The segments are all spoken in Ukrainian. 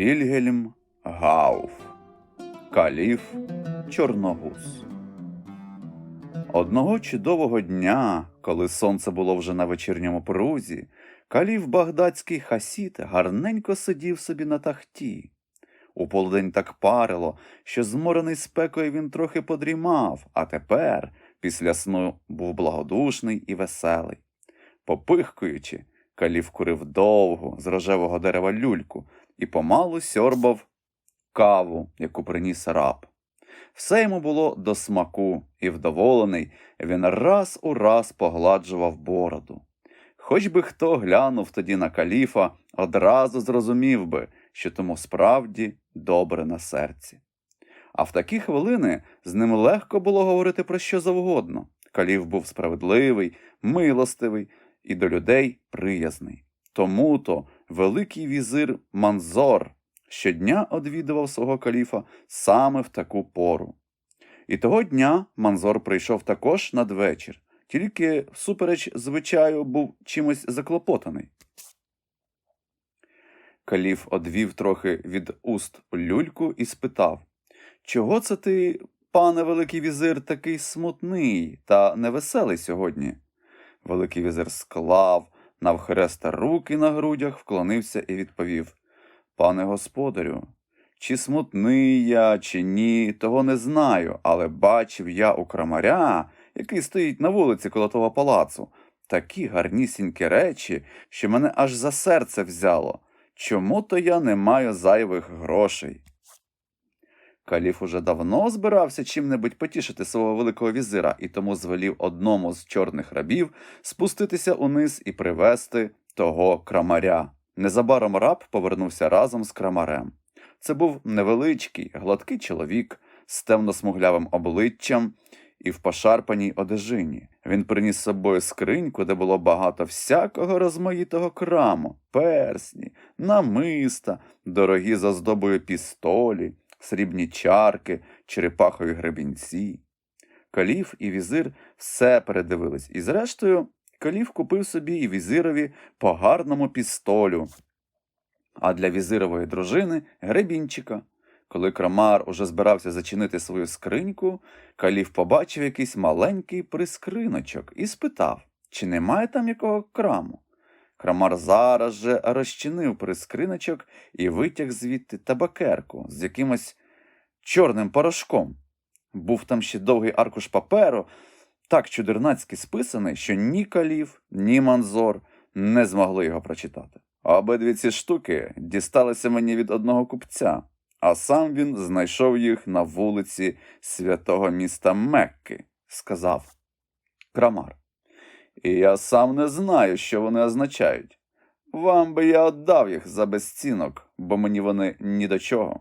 Вільгельм Гауф Каліф Чорногуз Одного чудового дня, коли сонце було вже на вечірньому прузі, каліф багдадський хасід гарненько сидів собі на тахті. У полдень так парило, що зморений спекою він трохи подрімав, а тепер, після сну, був благодушний і веселий. Попихкуючи, каліф курив довгу з рожевого дерева люльку і помалу сьорбав каву, яку приніс раб. Все йому було до смаку, і вдоволений, він раз у раз погладжував бороду. Хоч би хто глянув тоді на каліфа, одразу зрозумів би, що тому справді добре на серці. А в такі хвилини з ним легко було говорити про що завгодно. Каліф був справедливий, милостивий і до людей приязний. Тому то великий візир Манзор щодня одвідував свого каліфа саме в таку пору. І того дня Манзор прийшов також надвечір, тільки всупереч звичаю був чимось заклопотаний. Каліф одвів трохи від уст люльку і спитав Чого це ти, пане Великий візир, такий смутний та невеселий сьогодні? Великий візир склав навхреста руки на грудях, вклонився і відповів Пане господарю, чи смутний я, чи ні, того не знаю, але бачив я у крамаря, який стоїть на вулиці коло того палацу, такі гарнісінькі речі, що мене аж за серце взяло. Чому то я не маю зайвих грошей? Каліф уже давно збирався чим-небудь потішити свого великого візира і тому звелів одному з чорних рабів спуститися униз і привезти того крамаря. Незабаром раб повернувся разом з крамарем. Це був невеличкий, гладкий чоловік з темно-смуглявим обличчям і в пошарпаній одежині. Він приніс з собою скриньку, де було багато всякого розмаїтого краму, персні, намиста, дорогі з оздобою пістолі, срібні чарки, черепахові гребінці. Каліф і візир все передивились, і зрештою Каліф купив собі і візирові по гарному пістолю, а для візирової дружини гребінчика. Коли крамар уже збирався зачинити свою скриньку, Каліф побачив якийсь маленький прискриночок і спитав, чи немає там якого краму. Крамар зараз же розчинив прискриночок і витяг звідти табакерку з якимось чорним порошком. Був там ще довгий аркуш паперу, так чудернацьки списаний, що ні Каліф, ні Манзор не змогли його прочитати. Обидві ці штуки дісталися мені від одного купця, а сам він знайшов їх на вулиці святого міста Мекки, сказав Крамар. І я сам не знаю, що вони означають. Вам би я віддав їх за безцінок, бо мені вони ні до чого.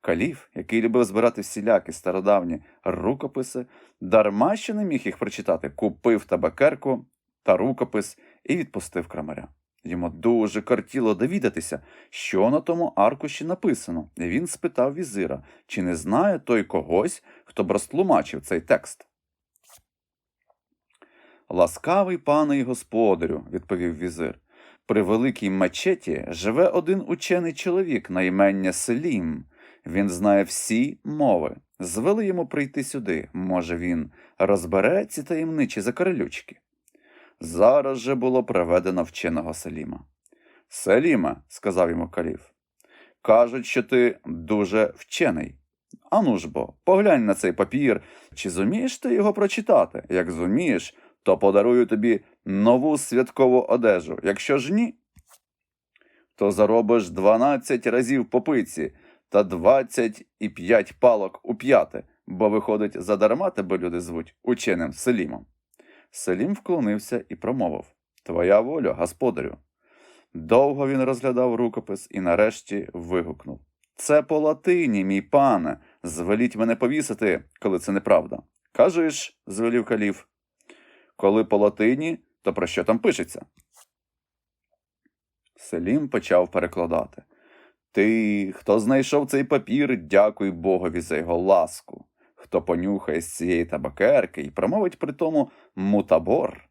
Каліф, який любив збирати всілякі стародавні рукописи, дарма що не міг їх прочитати, купив табакерку та рукопис і відпустив крамаря. Йому дуже кортіло довідатися, що на тому аркуші написано, і він спитав візира, чи не знає той когось, хто б розтлумачив цей текст. Ласкавий пане і господарю, відповів візир. При великій мечеті живе один учений чоловік на імення Селім. Він знає всі мови. Звели йому прийти сюди. Може, він розбере ці таємничі закарелючки. Зараз же було приведено вченого Селіма. Селіме, сказав йому каліф, кажуть, що ти дуже вчений. Ану ж бо, поглянь на цей папір, чи зумієш ти його прочитати? Як зумієш, то подарую тобі нову святкову одежу. Якщо ж ні, то заробиш дванадцять разів по пиці та двадцять і п'ять палок у п'яте, бо, виходить, задарма тебе люди звуть ученим Селімом. Селім вклонився і промовив Твоя воля, господарю. Довго він розглядав рукопис і нарешті вигукнув Це по латині, мій пане. Звеліть мене повісити, коли це неправда. Кажеш, звелів каліф. Коли по латині, то про що там пишеться? Селім почав перекладати. Ти, хто знайшов цей папір, дякуй Богові за його ласку. Хто понюхає з цієї табакерки і промовить при тому мутабор,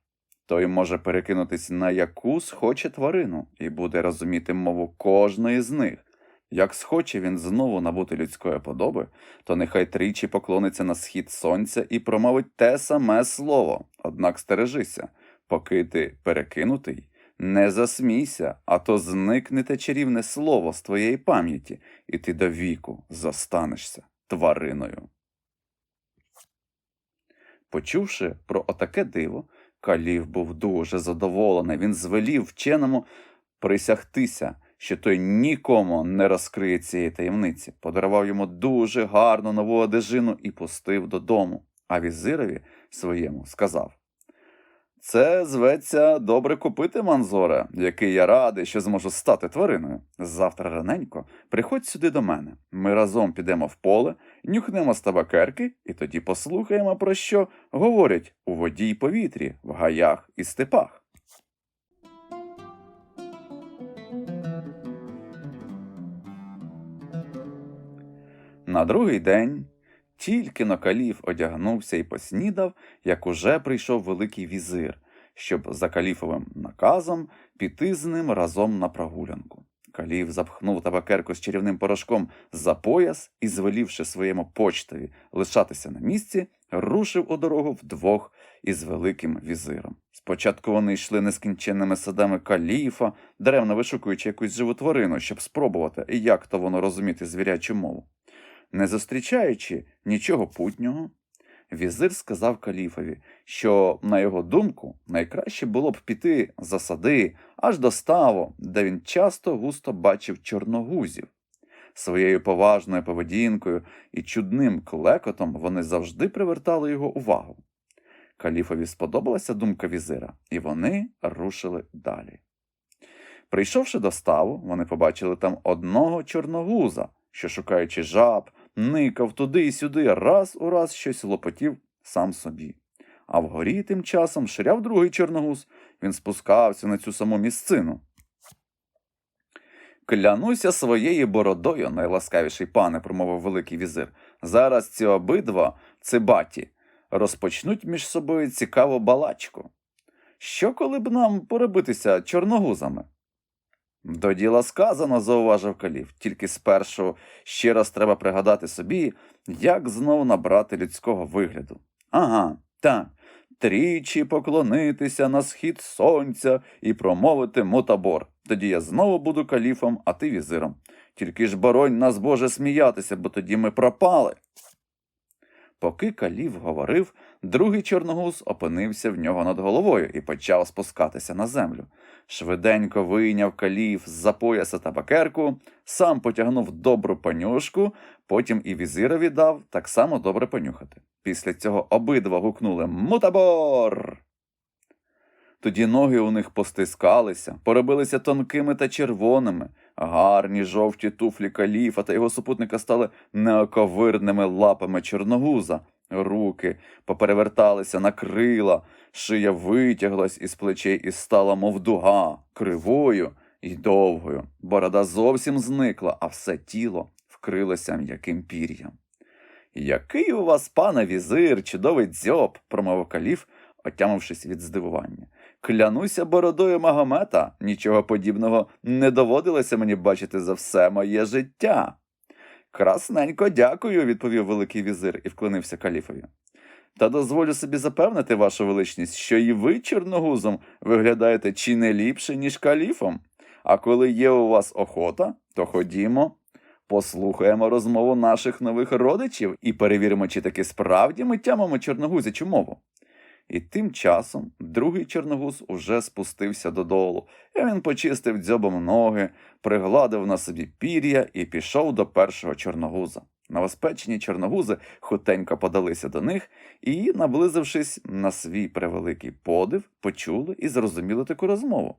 той може перекинутись на яку схоче тварину і буде розуміти мову кожної з них. Як схоче він знову набути людської подоби, то нехай тричі поклониться на схід сонця і промовить те саме слово. Однак стережися, поки ти перекинутий, не засмійся, а то зникне те чарівне слово з твоєї пам'яті, і ти до віку зостанешся твариною. Почувши про отаке диво, Калів був дуже задоволений. Він звелів вченому присягтися, що той нікому не розкриє цієї таємниці, подарував йому дуже гарну нову одежину і пустив додому. А візирові своєму сказав: Це зветься добре купити, Манзоре, який я радий, що зможу стати твариною. Завтра раненько приходь сюди до мене. Ми разом підемо в поле, нюхнемо з табакерки, і тоді послухаємо, про що говорять у воді й повітрі, в гаях і степах. На другий день тільки Нокалів одягнувся і поснідав, як уже прийшов великий візир, щоб за каліфовим наказом піти з ним разом на прогулянку. Каліф запхнув табакерку з чарівним порошком за пояс і, звелівши своєму почтові лишатися на місці, рушив у дорогу вдвох із великим візиром. Спочатку вони йшли нескінченними садами каліфа, даремно вишукуючи якусь живу тварину, щоб спробувати, як то воно розуміти звірячу мову. Не зустрічаючи нічого путнього, візир сказав каліфові, що, на його думку, найкраще було б піти за сади аж до ставу, де він часто густо бачив чорногузів. Своєю поважною поведінкою і чудним клекотом вони завжди привертали його увагу. Каліфові сподобалася думка візира, і вони рушили далі. Прийшовши до ставу, вони побачили там одного чорногуза, що, шукаючи жаб, никав туди і сюди, раз у раз щось лопотів сам собі. А вгорі тим часом ширяв другий чорногуз, він спускався на цю саму місцину. Клянуся своєю бородою, найласкавіший пане, промовив великий візир. Зараз ці обидва цибаті розпочнуть між собою цікаву балачку. Що коли б нам поробитися чорногузами? До діла сказано, зауважив каліф, тільки спершу ще раз треба пригадати собі, як знов набрати людського вигляду. Ага, так, тричі поклонитися на схід сонця і промовити мутабор. Тоді я знову буду каліфом, а ти візиром. Тільки ж боронь нас, Боже, сміятися, бо тоді ми пропали. Поки каліф говорив, другий чорногуз опинився в нього над головою і почав спускатися на землю. Швиденько вийняв каліф з-за пояса табакерку, сам потягнув добру понюшку, потім і візирові дав так само добре понюхати. Після цього обидва гукнули Мутабор. Тоді ноги у них постискалися, поробилися тонкими та червоними. Гарні жовті туфлі каліфа та його супутника стали неоковирними лапами чорногуза. Руки попереверталися на крила, шия витяглась із плечей і стала, мов дуга, кривою і довгою. Борода зовсім зникла, а все тіло вкрилося м'яким пір'ям. Який у вас, пане візир, чудовий дзьоб, промовив каліф, отямившись від здивування. Клянуся бородою Магомета, нічого подібного не доводилося мені бачити за все моє життя. Красненько дякую, відповів Великий візир і вклонився каліфові. Та дозволю собі запевнити, вашу величність, що і ви, чорногузом, виглядаєте чи не ліпше, ніж каліфом. А коли є у вас охота, то ходімо, послухаємо розмову наших нових родичів і перевіримо, чи таки справді ми тямимо чорногузячу мову. І тим часом другий чорногуз уже спустився додолу, і він почистив дзьобом ноги, пригладив на собі пір'я і пішов до першого чорногуза. Новоспечені чорногузи хутенько подалися до них і, наблизившись на свій превеликий подив, почули і зрозуміли таку розмову.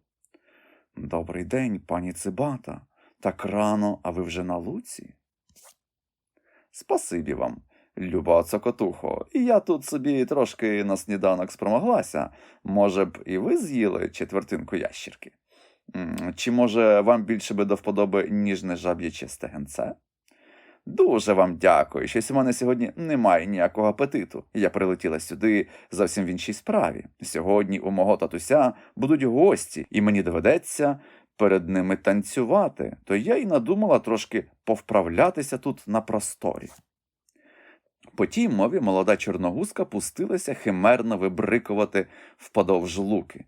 Добрий день, пані Цибата. Так рано, а ви вже на луці? Спасибі вам, люба цокотухо, і я тут собі трошки на сніданок спромоглася. Може б, і ви з'їли четвертинку ящірки? Чи може вам більше би до вподоби ніжне жаб'яче стегенце? Дуже вам дякую. Щось у мене сьогодні немає ніякого апетиту. Я прилетіла сюди зовсім в іншій справі. Сьогодні у мого татуся будуть гості, і мені доведеться перед ними танцювати, то я й надумала трошки повправлятися тут на просторі. По тій мові молода чорногузка пустилася химерно вибрикувати вподовж луки.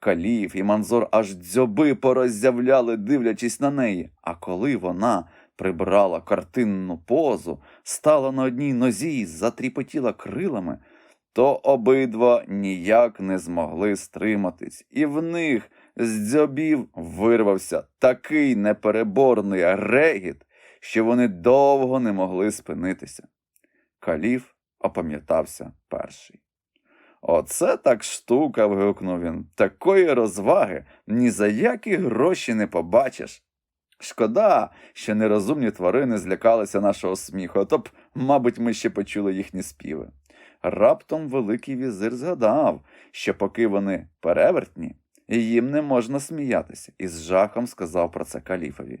Каліф і манзор аж дзьоби пороззявляли, дивлячись на неї, а коли вона прибрала картинну позу, стала на одній нозі і затріпотіла крилами, то обидва ніяк не змогли стриматись, і в них з дзьобів вирвався такий непереборний регіт, що вони довго не могли спинитися. Каліф опам'ятався перший. Оце так штука. вигукнув він. Такої розваги ні за які гроші не побачиш. Шкода, що нерозумні тварини злякалися нашого сміху, а то б, мабуть, ми ще почули їхні співи. Раптом Великий візир згадав, що поки вони перевертні, їм не можна сміятися, і з жахом сказав про це каліфові.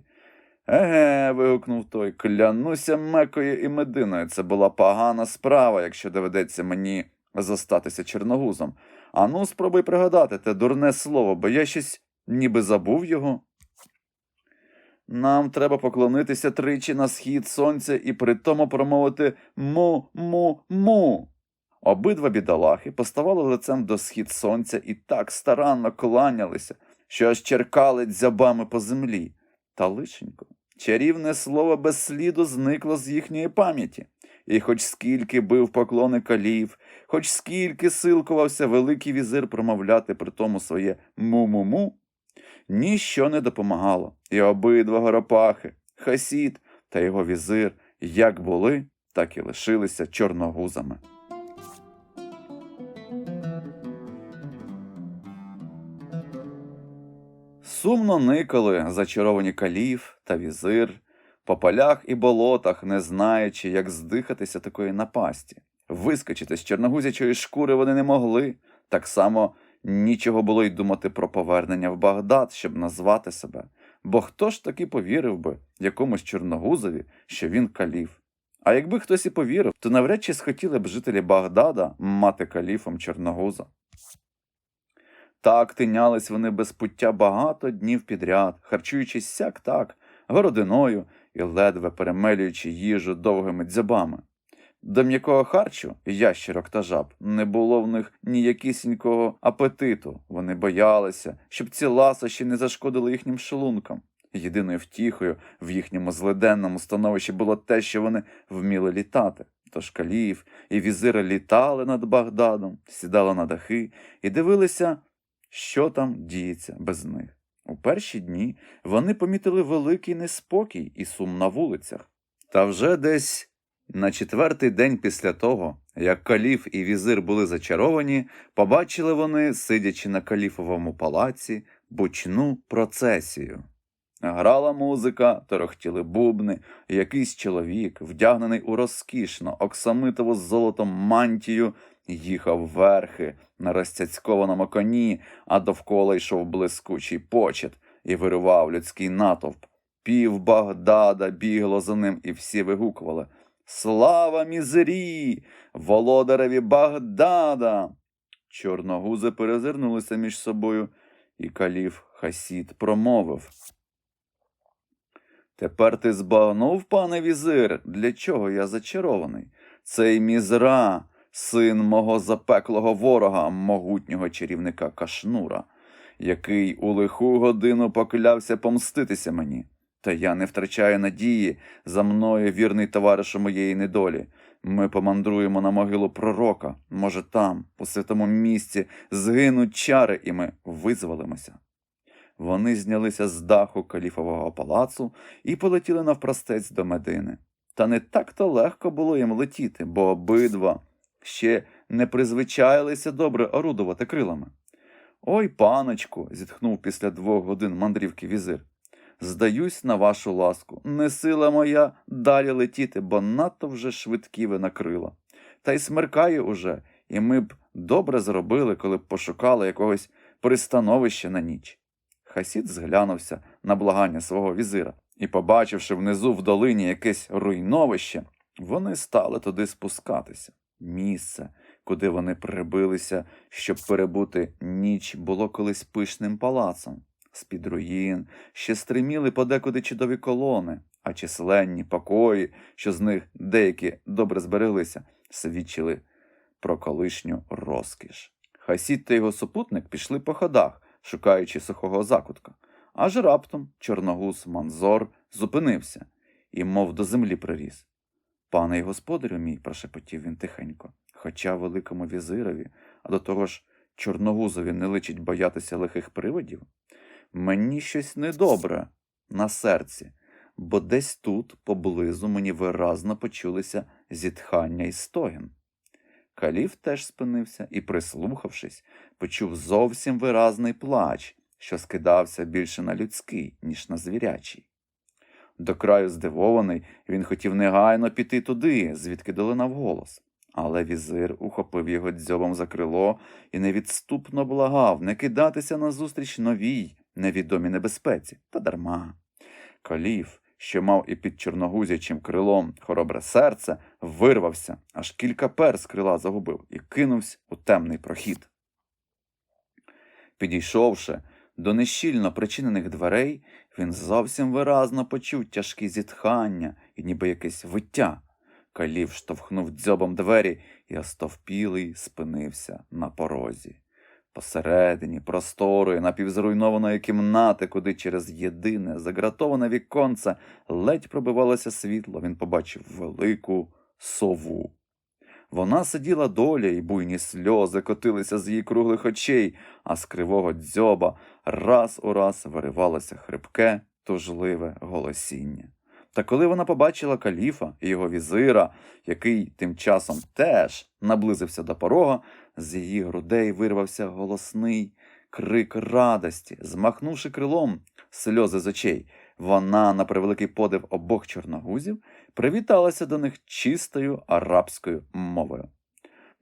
Еге, вигукнув той, клянуся мекою і мединою. Це була погана справа, якщо доведеться мені зостатися чорногузом. Ану, спробуй пригадати те дурне слово, бо я щось ніби забув його. Нам треба поклонитися тричі на схід сонця і при тому промовити му-му-му. Обидва бідолахи поставали лицем до схід сонця і так старанно кланялися, що аж черкали дзябами по землі. Та лишенько, чарівне слово без сліду зникло з їхньої пам'яті. І хоч скільки бив поклони калів, хоч скільки силкувався великий візир промовляти при тому своє му-му-му, ніщо не допомагало, і обидва горопахи, хасід та його візир як були, так і лишилися чорногузами. Сумно никали зачаровані калів та візир по полях і болотах, не знаючи, як здихатися такої напасті. Вискочити з чорногузячої шкури вони не могли, так само нічого було й думати про повернення в Багдад, щоб назвати себе. Бо хто ж таки повірив би якомусь чорногузові, що він каліф? А якби хтось і повірив, то навряд чи схотіли б жителі Багдада мати каліфом чорногуза. Так тинялись вони без пуття багато днів підряд, харчуючись сяк так, городиною і ледве перемелюючи їжу довгими дзьобами. До м'якого харчу, ящерок та жаб, не було в них ніякісінького апетиту. Вони боялися, щоб ці ласощі не зашкодили їхнім шлункам. Єдиною втіхою в їхньому злиденному становищі було те, що вони вміли літати. Тож каліїв і візири літали над Багдадом, сідали на дахи і дивилися, що там діється без них. У перші дні вони помітили великий неспокій і сум на вулицях. Та вже десь на четвертий день після того, як каліф і візир були зачаровані, побачили вони, сидячи на каліфовому палаці, бучну процесію. Грала музика, торохтіли бубни, якийсь чоловік, вдягнений у розкішно, оксамитову з золотом мантію, їхав верхи на розцяцькованому коні, а довкола йшов блискучий почет і виривав людський натовп. Пів Багдада бігло за ним, і всі вигукували Слава мізері, володареві Багдада. Чорногузи перезирнулися між собою, і каліф Хасід промовив. Тепер ти збагнув, пане візир, для чого я зачарований? Цей мізра, син мого запеклого ворога, могутнього чарівника Кашнура, який у лиху годину поклявся помститися мені. Та я не втрачаю надії за мною вірний товаришу моєї недолі. Ми помандруємо на могилу пророка. Може, там, у святому місці, згинуть чари, і ми визволимося. Вони знялися з даху каліфового палацу і полетіли навпростець до Медини. Та не так-то легко було їм летіти, бо обидва ще не призвичаїлися добре орудувати крилами. Ой, паночку, зітхнув після двох годин мандрівки візир. Здаюсь на вашу ласку, не сила моя далі летіти, бо надто вже швидкі ви на. Та й смеркає уже, і ми б добре зробили, коли б пошукали якогось пристановища на ніч. Хасід зглянувся на благання свого візира, і, побачивши внизу в долині якесь руйновище, вони стали туди спускатися. Місце, куди вони прибилися, щоб перебути ніч, було колись пишним палацом. З-під руїн ще стриміли подекуди чудові колони, а численні покої, що з них деякі добре збереглися, свідчили про колишню розкіш. Хасід та його супутник пішли по ходах, шукаючи сухого закутка. Аж раптом чорногуз Манзор зупинився і, мов до землі приріс. Пане й господарю мій, прошепотів він тихенько, хоча великому візирові, а до того ж чорногузові не личить боятися лихих привидів, мені щось недобре на серці, бо десь тут, поблизу, мені виразно почулися зітхання і стогін. Каліф теж спинився і, прислухавшись, почув зовсім виразний плач, що скидався більше на людський, ніж на звірячий. До краю здивований, він хотів негайно піти туди, звідки долинав голос. Але візир ухопив його дзьобом за крило і невідступно благав не кидатися назустріч новій, невідомій небезпеці, та дарма. Каліф, що мав і під чорногузячим крилом хоробре серце, вирвався, аж кілька пер з крила загубив і кинувся у темний прохід. Підійшовши до нещільно причинених дверей, він зовсім виразно почув тяжкі зітхання і ніби якесь виття. Калів штовхнув дзьобом двері і остовпілий спинився на порозі. Посередині просторої, напівзруйнованої кімнати, куди через єдине загратоване віконце ледь пробивалося світло, він побачив велику сову. Вона сиділа доля, і буйні сльози котилися з її круглих очей, а з кривого дзьоба раз у раз виривалося хрипке, тужливе голосіння. Та коли вона побачила каліфа і його візира, який тим часом теж наблизився до порога, з її грудей вирвався голосний крик радості, змахнувши крилом сльози з очей. Вона, на превеликий подив обох чорногузів, привіталася до них чистою арабською мовою.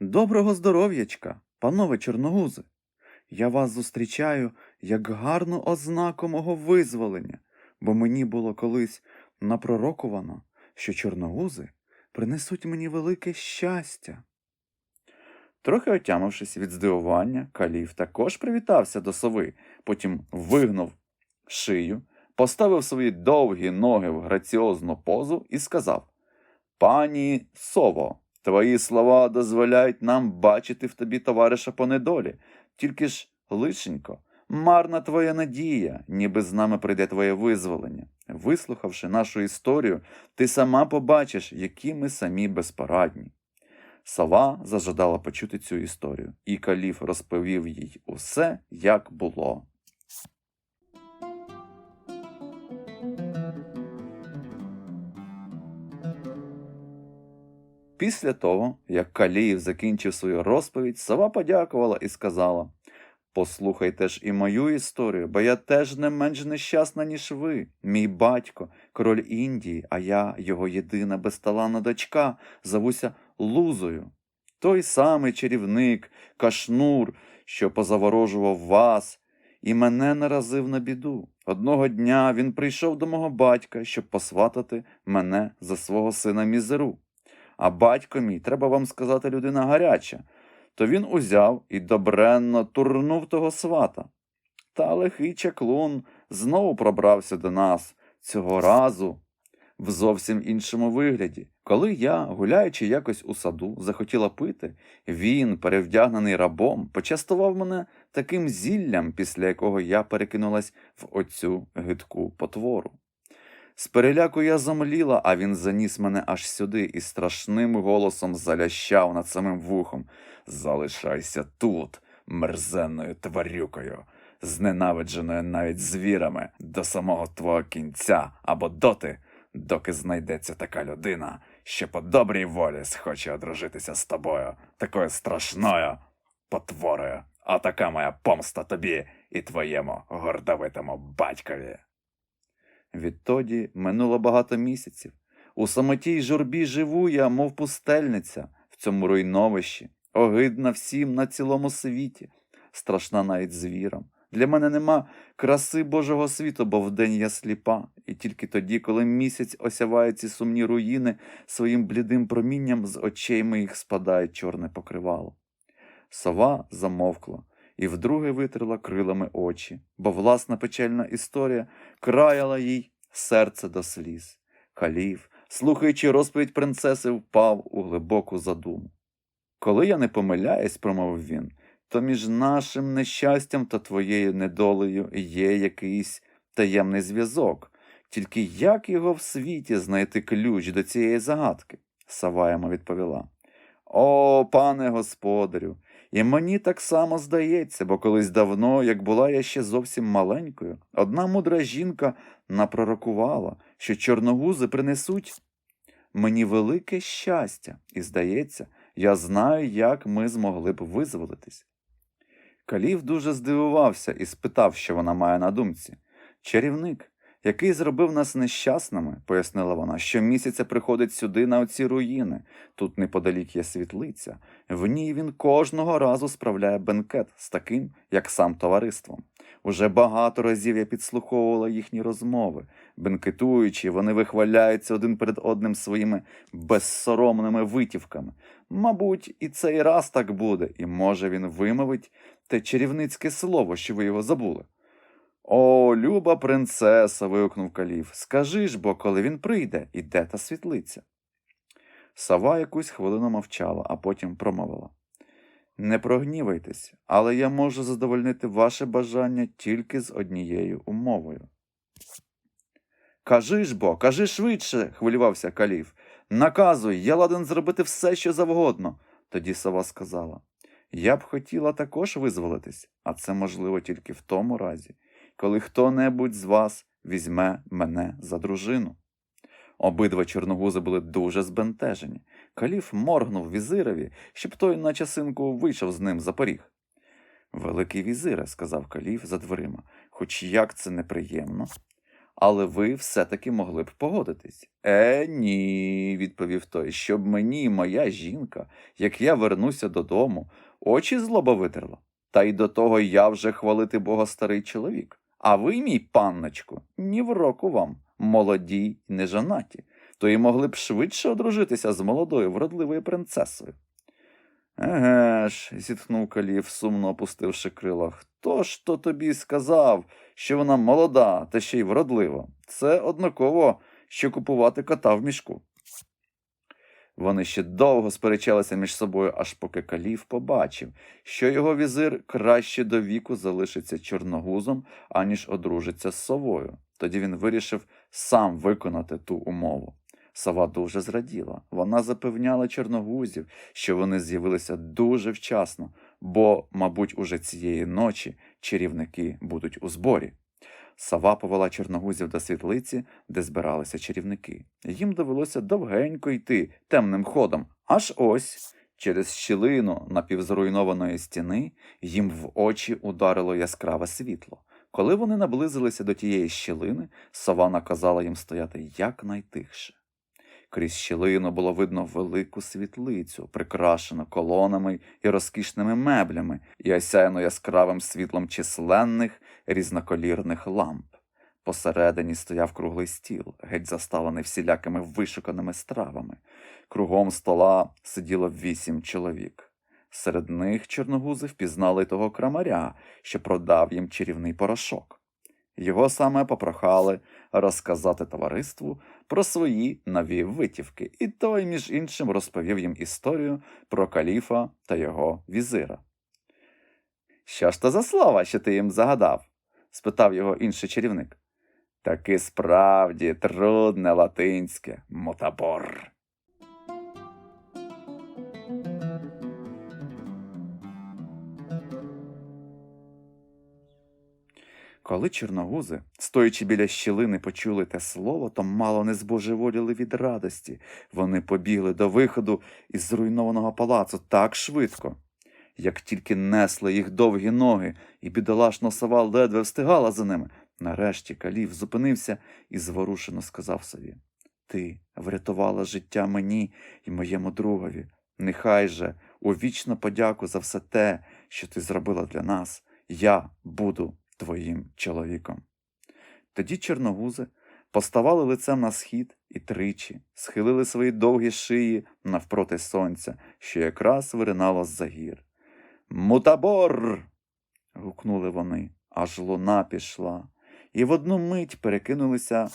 Доброго здоров'ячка, панове чорногузи! Я вас зустрічаю як гарну ознаку мого визволення, бо мені було колись напророковано, що чорногузи принесуть мені велике щастя. Трохи отямившись від здивування, каліф також привітався до сови, потім вигнув шию, поставив свої довгі ноги в граціозну позу і сказав Пані сово, твої слова дозволяють нам бачити в тобі товариша по недолі, тільки ж, лишенько, марна твоя надія, ніби з нами прийде твоє визволення. Вислухавши нашу історію, ти сама побачиш, які ми самі безпорадні. Сова зажадала почути цю історію, і каліф розповів їй усе, як було. Після того, як Каліїв закінчив свою розповідь, сова подякувала і сказала Послухайте ж і мою історію, бо я теж не менш нещасна, ніж ви, мій батько, король Індії, а я його єдина безталанна дочка, зовуся Лузою. Той самий чарівник, кашнур, що позаворожував вас, і мене наразив на біду. Одного дня він прийшов до мого батька, щоб посватати мене за свого сина мізеру. А батько мій, треба вам сказати, людина гаряча, то він узяв і добренно турнув того свата. Та лихий чаклун знову пробрався до нас цього разу в зовсім іншому вигляді. Коли я, гуляючи якось у саду, захотіла пити, він, перевдягнений рабом, почастував мене таким зіллям, після якого я перекинулась в оцю гидку потвору. З переляку я замліла, а він заніс мене аж сюди і страшним голосом залящав над самим вухом. Залишайся тут, мерзенною тварюкою, зненавидженою навіть звірами до самого твого кінця або доти, доки знайдеться така людина, що по добрій волі схоче одружитися з тобою, такою страшною потворою, а така моя помста тобі і твоєму гордовитому батькові. Відтоді минуло багато місяців. У самоті й журбі живу я, мов пустельниця, в цьому руйновищі, огидна всім на цілому світі, страшна навіть звірам. Для мене нема краси Божого світу, бо вдень я сліпа, і тільки тоді, коли місяць осяває ці сумні руїни, своїм блідим промінням з очей моїх спадає чорне покривало. Сова замовкла і вдруге витерла крилами очі, бо власна печальна історія краяла їй серце до сліз. Калів, слухаючи розповідь принцеси, впав у глибоку задуму. Коли я не помиляюсь, промовив він, то між нашим нещастям та твоєю недолею є якийсь таємний зв'язок. Тільки як його в світі знайти ключ до цієї загадки? Сава йому відповіла. О, пане господарю, і мені так само здається, бо колись давно, як була я ще зовсім маленькою, одна мудра жінка напророкувала, що чорногузи принесуть мені велике щастя, і, здається, я знаю, як ми змогли б визволитись. Калів дуже здивувався і спитав, що вона має на думці. Чарівник, який зробив нас нещасними, пояснила вона, щомісяця приходить сюди на оці руїни. Тут неподалік є світлиця. В ній він кожного разу справляє бенкет з таким, як сам товариством. Уже багато разів я підслуховувала їхні розмови. Бенкетуючи, вони вихваляються один перед одним своїми безсоромними витівками. Мабуть, і цей раз так буде, і може він вимовить те чарівницьке слово, що ви його забули. О, люба принцеса. вигукнув калів. Скажи ж бо, коли він прийде, і де та світлиця? Сава якусь хвилину мовчала, а потім промовила. Не прогнівайтесь, але я можу задовольнити ваше бажання тільки з однією умовою. Кажи ж бо, кажи швидше, хвилювався калів. Наказуй, я ладен зробити все, що завгодно. Тоді сова сказала. Я б хотіла також визволитись, а це можливо тільки в тому разі, коли хто-небудь з вас візьме мене за дружину. Обидва чорногузи були дуже збентежені. Каліф моргнув візирові, щоб той на часинку вийшов з ним за поріг. Великий візире, сказав каліф за дверима, хоч як це неприємно. Але ви все-таки могли б погодитись. Е, ні, відповів той, щоб мені моя жінка, як я вернуся додому, очі злоба витерла. Та й до того я вже хвалити Бога старий чоловік. А ви, мій панночку, ні в року вам, молоді й нежонаті, то й могли б швидше одружитися з молодою вродливою принцесою. Еге ж, зітхнув калів, сумно опустивши крила. Хто ж то тобі сказав, що вона молода та ще й вродлива? Це однаково, що купувати кота в мішку. Вони ще довго сперечалися між собою, аж поки калів побачив, що його візир краще до віку залишиться чорногузом, аніж одружиться з совою. Тоді він вирішив сам виконати ту умову. Сова дуже зраділа. Вона запевняла чорногузів, що вони з'явилися дуже вчасно, бо, мабуть, уже цієї ночі чарівники будуть у зборі. Сава повела чорногузів до світлиці, де збиралися чарівники. Їм довелося довгенько йти темним ходом, аж ось. Через щілину напівзруйнованої стіни їм в очі ударило яскраве світло. Коли вони наблизилися до тієї щілини, сова наказала їм стояти якнайтихше. Крізь щілину було видно велику світлицю, прикрашену колонами і розкішними меблями, і осяяну яскравим світлом численних різноколірних ламп. Посередині стояв круглий стіл, геть заставлений всілякими вишуканими стравами. Кругом стола сиділо вісім чоловік. Серед них чорногузи впізнали того крамаря, що продав їм чарівний порошок. Його саме попрохали розказати товариству про свої нові витівки, і той, між іншим, розповів їм історію про каліфа та його візира. Що ж то за слова, що ти їм загадав? спитав його інший чарівник. Таки справді трудне латинське мотабор. Коли чорногузи, стоячи біля щілини, почули те слово, то мало не збожеволіли від радості. Вони побігли до виходу із зруйнованого палацу так швидко. Як тільки несли їх довгі ноги, і бідолашна сова ледве встигала за ними. Нарешті калів зупинився і зворушено сказав собі Ти врятувала життя мені і моєму другові. Нехай же у вічну подяку за все те, що ти зробила для нас, я буду твоїм чоловіком. Тоді чорногузи поставали лицем на схід і тричі схилили свої довгі шиї навпроти сонця, що якраз виринало з-за гір. Мутабор. гукнули вони, аж луна пішла, і в одну мить перекинулися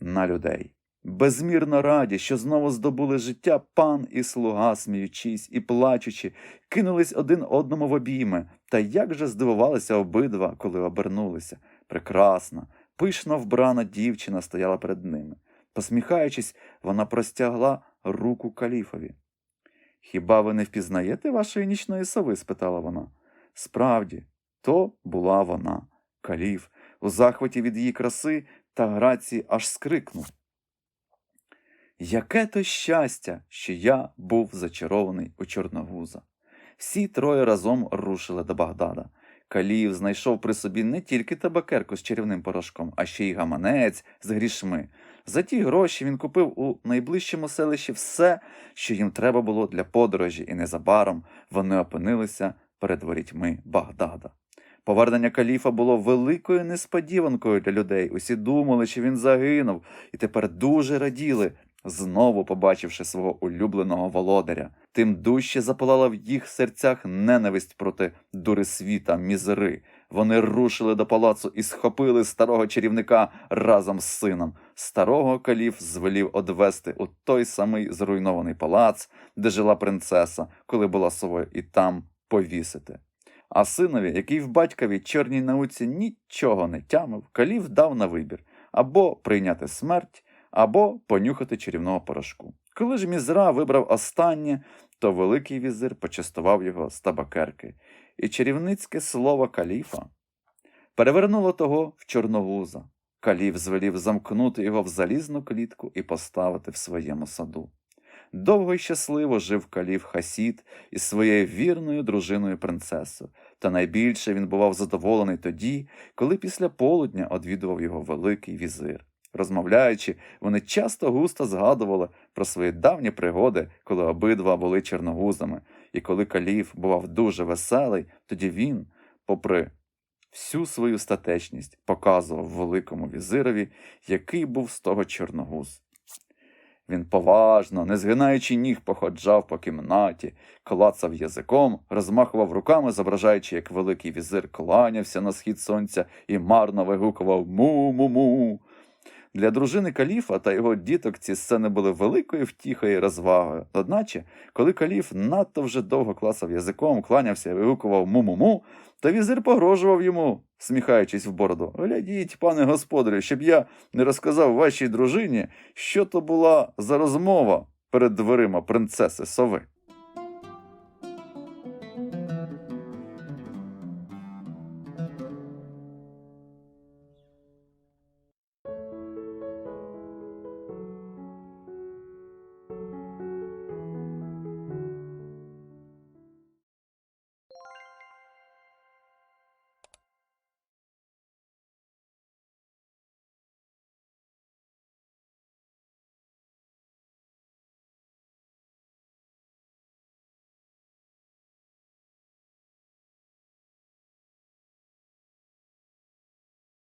на людей. Безмірно раді, що знову здобули життя пан і слуга, сміючись і плачучи, кинулись один одному в обійми, та як же здивувалися обидва, коли обернулися. Прекрасна, пишно вбрана дівчина стояла перед ними. Посміхаючись, вона простягла руку каліфові. Хіба ви не впізнаєте вашої нічної сови? спитала вона. Справді, то була вона, каліф, у захваті від її краси та грації аж скрикнув. Яке то щастя, що я був зачарований у Чорногуза. Всі троє разом рушили до Багдада. Каліїв знайшов при собі не тільки табакерку з чарівним порошком, а ще й гаманець з грішми. За ті гроші він купив у найближчому селищі все, що їм треба було для подорожі, і незабаром вони опинилися перед ворітьми Багдада. Повернення каліфа було великою несподіванкою для людей. Усі думали, що він загинув, і тепер дуже раділи, знову побачивши свого улюбленого володаря. Тим дужче запалала в їх серцях ненависть проти дурисвіта, мізери. Вони рушили до палацу і схопили старого чарівника разом з сином. Старого каліф звелів одвести у той самий зруйнований палац, де жила принцеса, коли була совою, і там повісити. А синові, який в батькові чорній науці нічого не тямив, каліф дав на вибір або прийняти смерть, або понюхати чарівного порошку. Коли ж мізра вибрав останнє, то великий візир почастував його з табакерки, і чарівницьке слово каліфа перевернуло того в чорногуза. Каліф звелів замкнути його в залізну клітку і поставити в своєму саду. Довго й щасливо жив каліф Хасід із своєю вірною дружиною принцесою, та найбільше він бував задоволений тоді, коли після полудня одвідував його великий візир. Розмовляючи, вони часто густо згадували про свої давні пригоди, коли обидва були чорногузами, і коли каліф бував дуже веселий, тоді він, попри всю свою статечність, показував великому візирові, який був з того чорногуз. Він поважно, не згинаючи ніг, походжав по кімнаті, клацав язиком, розмахував руками, зображаючи, як великий візир кланявся на схід сонця і марно вигукував му-му-му. Для дружини каліфа та його діток ці сцени були великою втіхою і розвагою. Одначе, коли каліф надто вже довго клацав язиком, кланявся і вигукував му-му-му, то візир погрожував йому, сміхаючись в бороду. Глядіть, пане господарю, щоб я не розказав вашій дружині, що то була за розмова перед дверима принцеси сови.